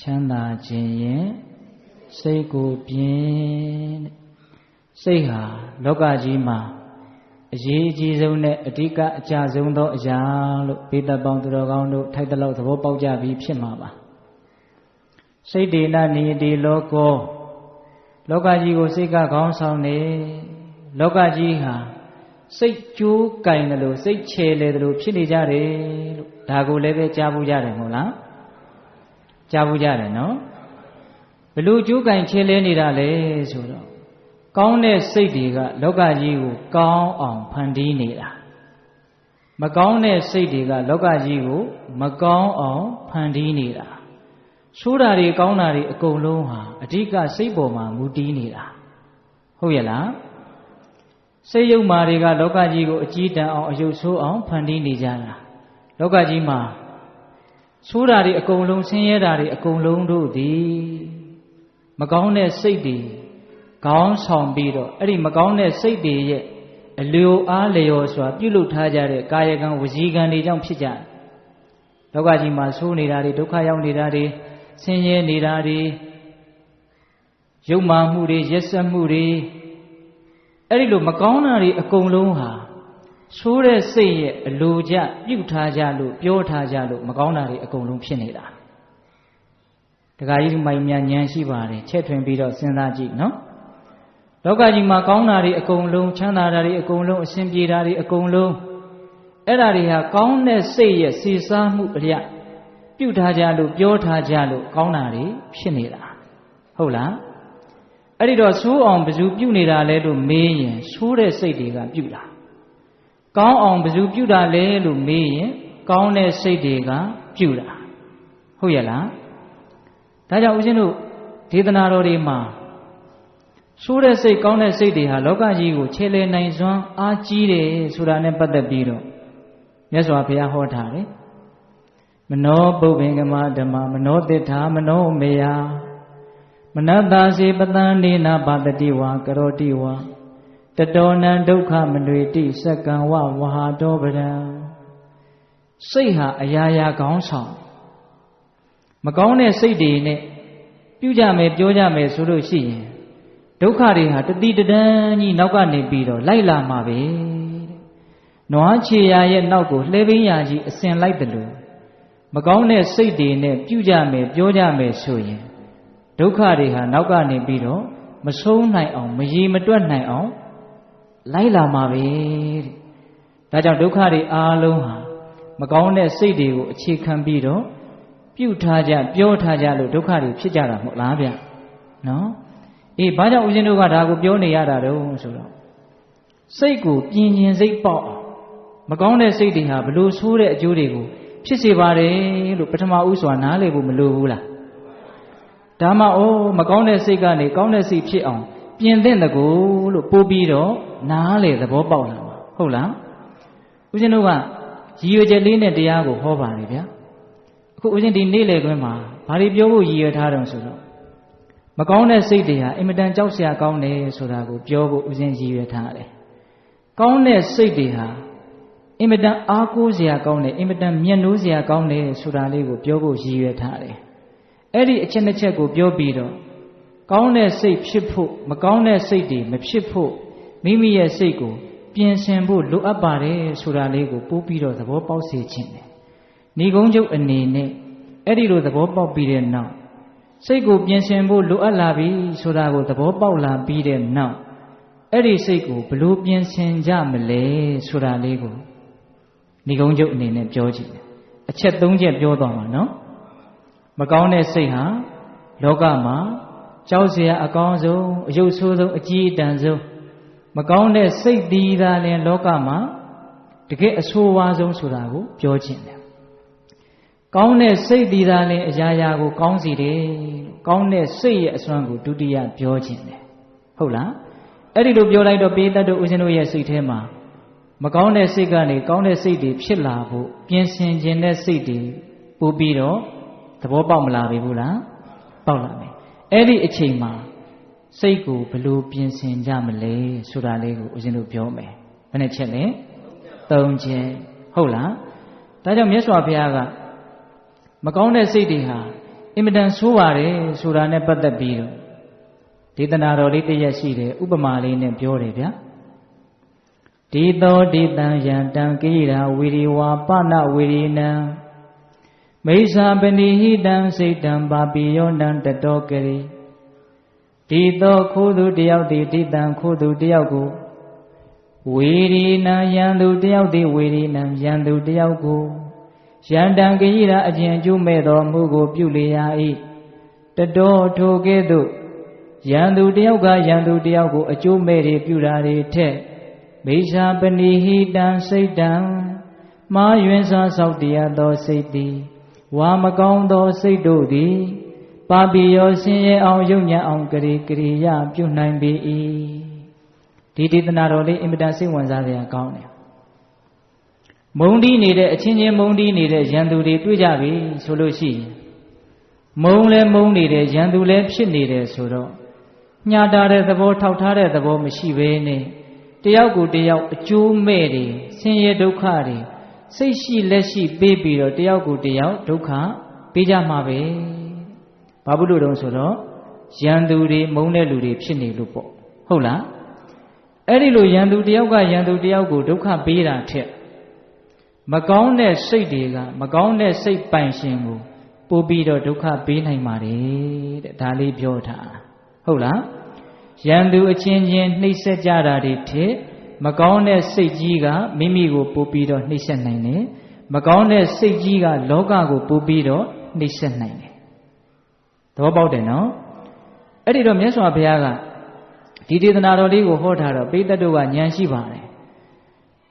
ချမ်းသာခြင်းရင်စိတ်ကိုပြင်းစိတ်ဟာလောကကြီးမှာအရေးအကြီးဆုံးနဲ့အဓိကအကြဆုံးသောအရာလို့ဘေးသက်ပေါင်းသူတော်ကောင်းတို့ထိုက်တလောက်သဘောပေါက်ကြပြီးဖြစ်မှာပါစိတ်ဒေနနိတိလောကောလောကကြီးကိုစိတ်ကခေါင်းဆောင်နေလောကကြီးဟာစိတ်ကြိုးကင်တယ်လို့စိတ်ချေလေတယ်လို့ဖြစ်နေကြတယ်လို့ဒါကိုလည်းပဲကြားဘူးကြတယ်မဟုတ်လား ကြားဘူးကြတယ်နော်ဘလို့ကြိုးကင်ချေလဲနေတာလဲဆိုတော့ကောင်းတဲ့စိတ်တွေကလောကကြီးကိုကောင်းအောင်ဖန်တီးနေတာမကောင်းတဲ့စိတ်တွေကလောကကြီးကိုမကောင်းအောင်ဖန်တီးနေတာဆိုးတာတွေကောင်းတာတွေအကုန်လုံးဟာအဓိကစိတ်ပေါ်မှာမူတည်နေတာဟုတ်ရဲ့လားစိတ်ယုတ်မာတွေကလောကကြီးကိုအကြီးတန်းအောင်အယုတ်ဆိုးအောင်ဖန်တီးနေကြတာလောကကြီးမှာ ဆိုးတာတွေအကုန်လုံးဆင်းရဲတာတွေအကုန်လုံးတို့သည်မကောင်းတဲ့စိတ်တွေခေါင်းဆောင်ပြီးတော့အဲ့ဒီမကောင်းတဲ့စိတ်တွေရဲ့အလျော်အားလျော်စွာပြုလုပ်ထားကြတဲ့ကာယကံဝစီကံတွေကြောင့်ဖြစ်ကြတယ်လောကကြီးမှာဆိုးနေတာတွေဒုက္ခရောက်နေတာတွေဆင်းရဲနေတာတွေယုံမာမှုတွေရက်စက်မှုတွေအဲ့ဒီလိုမကောင်းတာတွေအကုန်လုံးဟာ ဆိုးတဲ့စိတ်ရဲ့အလိုကျပြုတ်ထားကြလို့ပြောထားကြလို့မကောင်းတာတွေအကုန်လုံးဖြစ်နေတာတခါကြီးမိုင်များဉာဏ်ရှိပါတယ်ချက်ထွင်ပြီးတော့စဉ်းစားကြည့်နော်လောကကြီးမှာကောင်းတာတွေအကုန်လုံးချမ်းသာတာတွေအကုန်လုံးအဆင်ပြေတာတွေအကုန်လုံးအဲ့ဒါတွေဟာကောင်းတဲ့စိတ်ရဲ့စီစားမှုအလျက်ပြုတ်ထားကြလို့ပြောထားကြလို့ကောင်းတာတွေဖြစ်နေတာဟုတ်လားအဲ့ဒီတော့ဆိုးအောင်ဘယ်သူပြုတ်နေတာလဲလို့မေးရင်ဆိုးတဲ့စိတ်တွေကပြုတ်တာ ကောင်းအောင်ဘယ်သူပြုတ်တာလဲလို့မေးရင်ကောင်းတဲ့စိတ်တွေကပြုတ်တာဟုတ်ရဲ့လားဒါကြောင့်ဦးဇင်းတို့ဒေသနာတော်တွေမှာဆိုးတဲ့စိတ်ကောင်းတဲ့စိတ်တွေဟာလောကကြီးကိုခြေလည်နိုင်စွမ်းအားကြီးတယ်ဆိုတာနဲ့ပတ်သက်ပြီးတော့မြတ်စွာဘုရားဟောထားတယ်မနောပုပ္ပင်္ဂမဓမ္မမနောတိထာမနောမေယမနတ္တာစေပတန်နေနာပါတတိဝါကရောတိဝါ တတောနံဒုက္ခမနွေတိစက္ကံဝဝဟာတောပရံစိတ်ဟာအရာရာကောင်းဆောင်မကောင်းတဲ့စိတ်တွေနဲ့ပြုကြမယ်ပြောကြမယ်ဆိုလို့ရှိရင်ဒုက္ခတွေဟာတတိတဒန်းကြီးနောက်ကနေပြီးတော့လိုက်လာမှာပဲတဲ့နွားချေရရဲ့နောက်ကိုလှဲပင်းရာကြီးအစင်လိုက်တယ်လို့မကောင်းတဲ့စိတ်တွေနဲ့ပြုကြမယ်ပြောကြမယ်ဆိုရင်ဒုက္ခတွေဟာနောက်ကနေပြီးတော့မဆုံးနိုင်အောင်မရေမတွက်နိုင်အောင် လိုက်လာမှာပဲတဲ့ဒါကြောင့်ဒုက္ခတွေအားလုံးဟာမကောင်းတဲ့စိတ်တွေကိုအခြေခံပြီးတော့ပြုထားကြပြောထားကြလို့ဒုက္ခတွေဖြစ်ကြတာမဟုတ်လားဗျနော်အေးဘာကြောင့်ဦးဇင်းတို့ကဒါကိုပြောနေရတာတုံးဆိုတော့စိတ်ကိုပြင်းကျင်စိတ်ပေါက်အောင်မကောင်းတဲ့စိတ်တွေဟာဘလို့ဆိုးတဲ့အကျိုးတွေကိုဖြစ်စေပါတယ်လို့ပထမဦးစွာနားလည်ဖို့မလိုဘူးလားဒါမှအိုးမကောင်းတဲ့စိတ်ကနေကောင်းတဲ့စိတ်ဖြစ်အောင် ပြင်သင့်တကူလို့ပို့ပြီးတော့နားလေသဘောပေါက်လာမှာဟုတ်လားဦးဇင်းတို့ကရည်ရွယ်ချက်လေးနဲ့တရားကိုဟောပါလေဗျာအခုဦးဇင်းဒီနေ့လေခွင်းမှာဘာတွေပြောဖို့ရည်ရွယ်ထားတယ်ဆိုတော့မကောင်းတဲ့စိတ်တွေဟာအင်မတန်ကြောက်စရာကောင်းတယ်ဆိုတာကိုပြောဖို့ဦးဇင်းရည်ရွယ်ထားတယ်ကောင်းတဲ့စိတ်တွေဟာအင်မတန်အားကိုးစရာကောင်းတယ်အင်မတန်မျက်နှိုးစရာကောင်းတယ်ဆိုတာလေးကိုပြောဖို့ရည်ရွယ်ထားတယ်အဲ့ဒီအချက်နှစ်ချက်ကိုပြောပြီးတော့ ကောင်းတဲ့စိတ်ဖြစ်ဖို့မကောင်းတဲ့စိတ်တွေမဖြစ်ဖို့မိမိရဲ့စိတ်ကိုပြင်ဆင်ဖို့လိုအပ်ပါတယ်ဆိုတာလေးကိုပို့ပြီးတော့သဘောပေါက်စေခြင်းတယ်။ဏီကုံးချုပ်အနေနဲ့အဲ့ဒီလိုသဘောပေါက်ပြီးတဲ့နောက်စိတ်ကိုပြင်ဆင်ဖို့လိုအပ်လာပြီဆိုတာကိုသဘောပေါက်လာပြီးတဲ့နောက်အဲ့ဒီစိတ်ကိုဘလို့ပြင်ဆင်ကြမလဲဆိုတာလေးကိုဏီကုံးချုပ်အနေနဲ့ပြောကြည့်တယ်။အချက်၃ချက်ပြောသွားမှာနော်။မကောင်းတဲ့စိတ်ဟာလောကမှာ ကြောက်เสียအကောင်းဆုံးအယုတ်ဆိုးဆုံးအကြီးအတန်းဆုံးမကောင်းတဲ့စိတ်သီးသားလင်လောကမှာတကယ်အဆိုးဝါးဆုံးဆိုတာကိုပြောခြင်းတယ်ကောင်းတဲ့စိတ်သီးသားလင်အရာရာကိုကောင်းစီတယ်ကောင်းတဲ့စိတ်ရဲ့အစွမ်းကိုဒုတိယပြောခြင်းတယ်ဟုတ်လားအဲ့ဒီလိုပြောလိုက်တော့ပေးတတ်တို့ဦးဇင်းတို့ရဲ့စိတ်ထဲမှာမကောင်းတဲ့စိတ်ကနေကောင်းတဲ့စိတ်တွေဖြစ်လာဖို့ပြင်ဆင်ခြင်းတဲ့စိတ်တွေပို့ပြီးတော့သဘောပေါက်မလာပြီဘူးလားပေါက်လာမယ် အဲ့ဒီအချိန်မှာစိတ်ကိုဘလို့ပြင်ဆင်ကြမလဲဆိုတာလေးကိုဦးဇင်းတို့ပြောမယ်ဘယ်နှချက်လဲသုံးချက်ဟုတ်လားဒါကြောင့်မြတ်စွာဘုရားကမကောင်းတဲ့စိတ်တွေဟာအင်မတန်ဆိုးပါတယ်ဆိုတာနဲ့ပတ်သက်ပြီးတော့ဒေသနာတော်လေးတရက်ရှိတယ်ဥပမာလေးနဲ့ပြောတယ်ဗျာဒီသောဒေတံယံတံကိရာဝီရိဝါပနဝီရိနံ မိစ္ဆာပဏိဟိတံစိတ်တံပါပိယောနံတတောကရိဒီသောခိုးသူတယောက်ဒီတိတံခိုးသူတယောက်ကိုဝေရီနံယံသူတယောက်ဒီဝေရီနံယံသူတယောက်ကိုယန္တံကိရာအကျဉ်ကျုမဲ့သောမှုကိုပြုလေရ၏တတော်ထိုကဲ့သို့ယံသူတယောက်ကယံသူတယောက်ကိုအကျိုးမဲ့တွေပြုတာတွေထက်မိစ္ဆာပဏိဟိတံစိတ်တံမာယွင်စွာဆောက်တရားသောစိတ်သည် ဝါမကောင်းသောစိတ်တို့သည်ပါပိယောဆင်းရဲအောင်ယုံညံ့အောင်ကရေကရိယပြုနိုင်ပေ၏ဒီဒေသနာတော်လေးအင်မတန်စိတ်ဝင်စားစရာကောင်းတယ်မုံတီးနေတဲ့အချင်းချင်းမုံတီးနေတဲ့ရန်သူတွေတွေ့ကြပြီဆိုလို့ရှိရင်မုံလဲမုံနေတဲ့ရန်သူလဲဖြစ်နေတယ်ဆိုတော့ညှာတာတဲ့သဘောထောက်ထားတဲ့သဘောမရှိဘဲနဲ့တယောက်ကိုတယောက်အကျိုးမဲ့တွေဆင်းရဲဒုက္ခတွေ စိတ်ရှိလက်ရှိပေးပြီးတော့တယောက်ကိုတယောက်ဒုက္ခပေးကြမှာပဲဘာဘူးလို့တုံးဆိုတော့ရန်သူတွေမုန်းတဲ့လူတွေဖြစ်နေလို့ပေါ့ဟုတ်လားအဲ့ဒီလိုရန်သူတယောက်ကရန်သူတယောက်ကိုဒုက္ခပေးတာထက်မကောင်းတဲ့စိတ်တွေကမကောင်းတဲ့စိတ်ပိုင်ရှင်ကိုပို့ပြီးတော့ဒုက္ခပေးနိုင်ပါတယ်တဲ့ဒါလေးပြောထားဟုတ်လားရန်သူအချင်းချင်းနှိပ်စက်ကြတာတွေထက် မကောင်းတဲ့စိတ်ကြီးကမိမိကိုပို့ပြီးတော့နှိပ်စက်နိုင်တယ်မကောင်းတဲ့စိတ်ကြီးကလောကကိုပို့ပြီးတော့နှိပ်စက်နိုင်တယ်သဘောပေါက်တယ်နော်အဲ့ဒီတော့မြတ်စွာဘုရားကဒီဒေသနာတော်လေးကိုဟောထားတော့ပိဋကတ်တို့ကဉာဏ်ရှိပါတယ်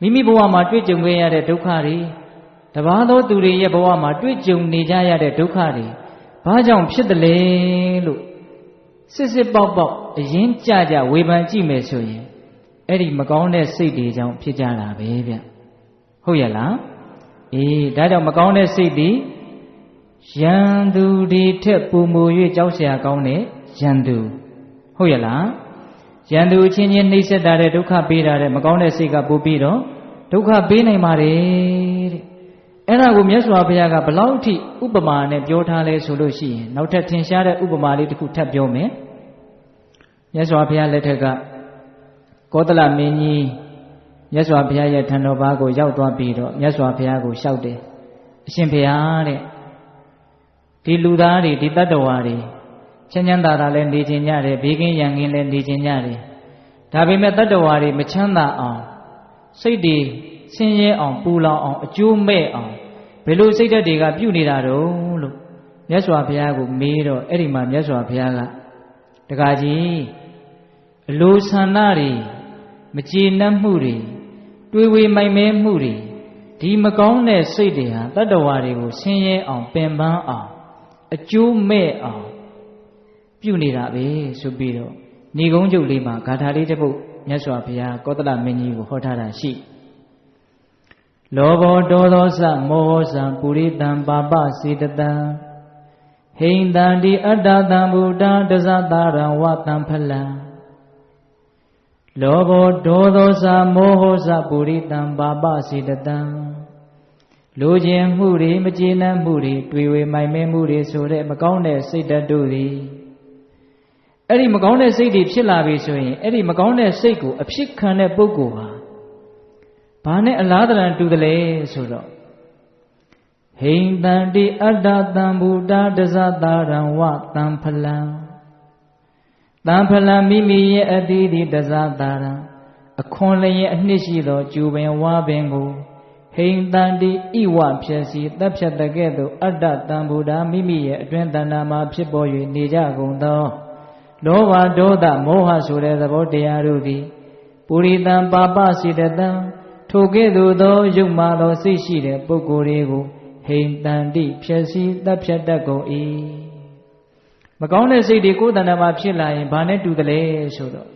မိမိဘဝမှာတွေ့ကြုံခဲ့ရတဲ့ဒုက္ခတွေတပါးသောသူတွေရဲ့ဘဝမှာတွေ့ကြုံနေကြရတဲ့ဒုက္ခတွေဘာကြောင့်ဖြစ်တယ်လဲလို့စစ်စစ်ပေါက်ပေါက်အရင်ကြကြဝေဖန်ကြည့်မယ်ဆိုရင် အဲ့ဒီမကောင်းတဲ့စိတ်တွေကြောင့်ဖြစ်ကြတာပဲဗျဟုတ်ရလားအေးဒါကြောင့်မကောင်းတဲ့စိတ်တွေရန်သူတွေထက်ပူမူ၍ကြောက်เสียကောင်းတဲ့ရန်သူဟုတ်ရလားရန်သူချင်းချင်းနှိမ့်ဆက်တာတဲ့ဒုက္ခပေးတာတဲ့မကောင်းတဲ့စိတ်ကပို့ပြီးတော့ဒုက္ခပေးနိုင်ပါတယ်တဲ့အဲ့ဒါကိုမြတ်စွာဘုရားကဘလောက်ထိဥပမာနဲ့ပြောထားလဲဆိုလို့ရှိရင်နောက်ထပ်ထင်ရှားတဲ့ဥပမာလေးတစ်ခုထပ်ပြောမယ်မြတ်စွာဘုရားလက်ထက်က ကောသလမင်းကြီးမြတ်စွာဘုရားရဲ့ထံတော်ဘာကိုရောက်သွားပြီးတော့မြတ်စွာဘုရားကိုလျှောက်တယ်အရှင်ဘုရားတဲ့ဒီလူသားတွေဒီတတ္တဝါတွေချမ်းချမ်းသာသာလည်းနေခြင်းကြတယ်ဘေးကင်းရန်ကင်းလည်းနေခြင်းကြတယ်ဒါပေမဲ့တတ္တဝါတွေမချမ်းသာအောင်စိတ်တွေဆင်းရဲအောင်ပူလောင်အောင်အကျိုးမဲ့အောင်ဘယ်လိုစိတ်ဓာတ်တွေကပြုတ်နေတာတော့လို့မြတ်စွာဘုရားကိုမေးတော့အဲ့ဒီမှာမြတ်စွာဘုရားကတခါကြီးအလိုဆန္ဒတွေ မကျေနပ်မှုတွေတွေးဝေမိုင်မဲမှုတွေဒီမကောင်းတဲ့စိတ်တွေဟာတတ္တဝါတွေကိုဆင်းရဲအောင်ပင်ပန်းအောင်အကျိုးမဲ့အောင်ပြုနေတာပဲဆိုပြီးတော့ဏီကုံးကျုပ်လေးမှာဂါထာလေးတစ်ပုဒ်မြတ်စွာဘုရားကောသလမင်းကြီးကိုဟောထားတာရှိလောဘောဒေါသောစမောဟစံပုရိတံပါပစေတတံဟိန္တံဒီအတ္တတံဗုဒ္ဓံတဇတာရံဝတံဖလံ လောဘောဒေါသောစမောဟစပုရိတံပါပစေတတံလိုခြင်းမှုတွေမကျေနပ်မှုတွေတွေ့ဝေမိုင်မဲမှုတွေဆိုတဲ့မကောင်းတဲ့စိတ်ဓာတ်တို့သည်အဲ့ဒီမကောင်းတဲ့စိတ်တွေဖြစ်လာပြီဆိုရင်အဲ့ဒီမကောင်းတဲ့စိတ်ကိုအဖြစ်ခံတဲ့ပုဂ္ဂိုလ်ဟာဘာနဲ့အလားတရံတူတယ်လဲဆိုတော့ဟိန္တန်တိအတ္တတံဘူတာတဇတာရံဝတံဖလံ တံဖလံမိမိရဲ့အတိတိတဇတာရံအခွန်လျင်အနှစ်ရှိသောကျူပင်ဝါပင်ကိုဟိန္တန်တိဣဝဖြစ်စီတပ်ဖြတ်တဲ့ကဲ့သို့အတ္တတံဘူတာမိမိရဲ့အတွင်းတဏ္ဍာမှာဖြစ်ပေါ်၍နေကြကုန်သောလောဘဒေါသမောဟဆိုတဲ့သဘောတရားတို့သည်ပုရိသံပါပစိတတံထိုကဲ့သို့သောယုတ်မာသောစိတ်ရှိတဲ့ပုဂ္ဂိုလ်တွေကိုဟိန်တန်တိဖြစ်စီတပ်ဖြတ်တတ်ကုန်၏ မကောင်းတဲ့စိတ်တွေကိုယ်တဏ္ဍာမှာဖြစ်လာရင်ဘာနဲ့တူတယ်လဲဆိုတော့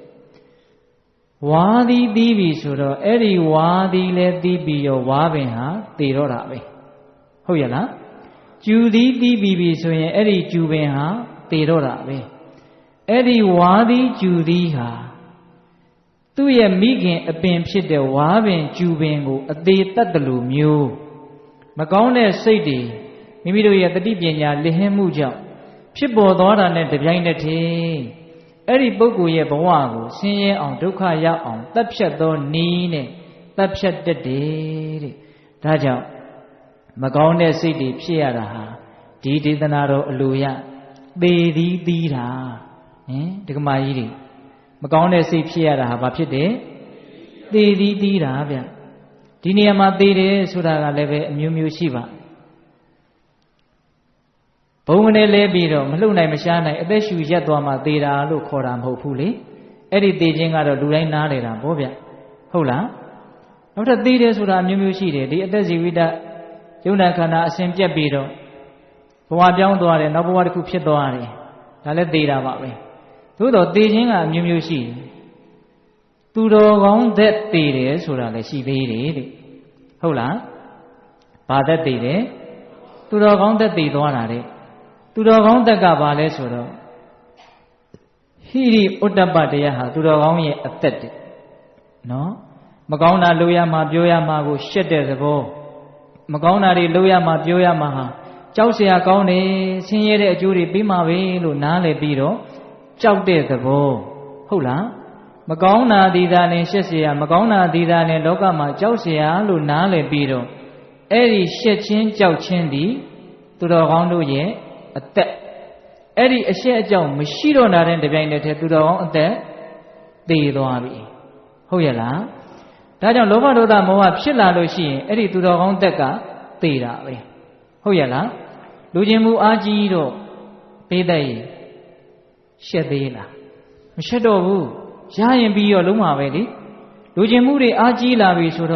ဝါသည်တီးပြီဆိုတော့အဲ့ဒီဝါသည်လည်းတီးပြီးရောဝါပင်ဟာတည်တော့တာပဲဟုတ်ရဲ့လားကျူသည်တီးပြီးပြီဆိုရင်အဲ့ဒီကျူပင်ဟာတည်တော့တာပဲအဲ့ဒီဝါသည်ကျူသည်ဟာသူ့ရဲ့မိခင်အပင်ဖြစ်တဲ့ဝါပင်ကျူပင်ကို အသေးတတ်တယ်လို့မျိုး မကောင်းတဲ့စိတ်တွေမိမိတို့ရဲ့တတိပညာလဟင်းမှုကြောင့် ဖြစ်ပေါ်သွားတာနဲ့တပြိုင်တည်းတည်းအဲ့ဒီပုဂ္ဂိုလ်ရဲ့ဘဝကိုဆင်းရဲအောင်ဒုက္ခရောက်အောင်တပ်ဖြတ်သောနီးနဲ့တပ်ဖြတ်တတ်တယ်တဲ့ဒါကြောင့်မကောင်းတဲ့စိတ်တွေဖြစ်ရတာဟာဒီဒေသနာတော်အလိုရသေသည်သီးတာဟင်ဒကမာကြီးတွေမကောင်းတဲ့စိတ်ဖြစ်ရတာဟာဘာဖြစ်တယ်သေသည်သီးတာဗျဒီနေရာမှာသေတယ်ဆိုတာကလည်းပဲအမျိုးမျိုးရှိပါ ဘုံကနေလဲပြီးတော့မလှုပ်နိုင်မရှားနိုင်အသက်ရှူရက်သွားမှသေတာလို့ခေါ်တာမဟုတ်ဘူးလေအဲ့ဒီသေခြင်းကတော့လူတိုင်းနားလေတာဗောဗျဟုတ်လားနောက်ထပ်သေတယ်ဆိုတာအမျိုးမျိုးရှိတယ်ဒီအသက်ဇီဝိတယုံနာခန္ဓာအစဉ်ပြက်ပြီးတော့ဘဝပြောင်းသွားတယ်နောက်ဘဝတစ်ခုဖြစ်သွားတယ်ဒါလည်းသေတာပါပဲသို့တော့သေခြင်းကအမျိုးမျိုးရှိတယ်သူတော်ကောင်းသက်သေတယ်ဆိုတာလည်းရှိသေးတယ်တဲ့ဟုတ်လားဘာသက်သေတယ်သူတော်ကောင်းသက်သေသွားတာတဲ့ သူတော်ကောင်းတက်ကဘာလဲဆိုတော့ဟိရိဥတ္တပတရားဟာသူတော်ကောင်းရဲ့အသက်တည်းနော်မကောင်းတာလုပ်ရမှာပြောရမှာကိုရှက်တဲ့သဘောမကောင်းတာတွေလုပ်ရမှာပြောရမှာဟာကြောက်เสียကောင်းတယ်ဆင်းရဲတဲ့အကျိုးတွေပြီးမှာပဲလို့နားလည်ပြီးတော့ကြောက်တဲ့သဘောဟုတ်လားမကောင်းတာဒီသာနဲ့ရှက်เสียမကောင်းတာဒီသာနဲ့လောကမှာကြောက်เสียလို့နားလည်ပြီးတော့အဲ့ဒီရှက်ချင်းကြောက်ချင်းဒီသူတော်ကောင်းတို့ရဲ့ အသက်အဲ့ဒီအရှက်အကြောင်းမရှိတော့တာတဲ့တပြိုင်တည်းသူတော်ကောင်းအသက်သေသွားပြီဟုတ်ရဲ့လားဒါကြောင့်လောဘဒေါသမောဟဖြစ်လာလို့ရှိရင်အဲ့ဒီသူတော်ကောင်းတက်ကသေတာပဲဟုတ်ရဲ့လားလူချင်းမှုအားကြီးတော့ပေးတတ်ရင်ရှက်သေးလားမရှက်တော့ဘူးရရင်ပြီးရောလုံးမှာပဲလေလူချင်းမှုတွေအားကြီးလာပြီဆိုတော့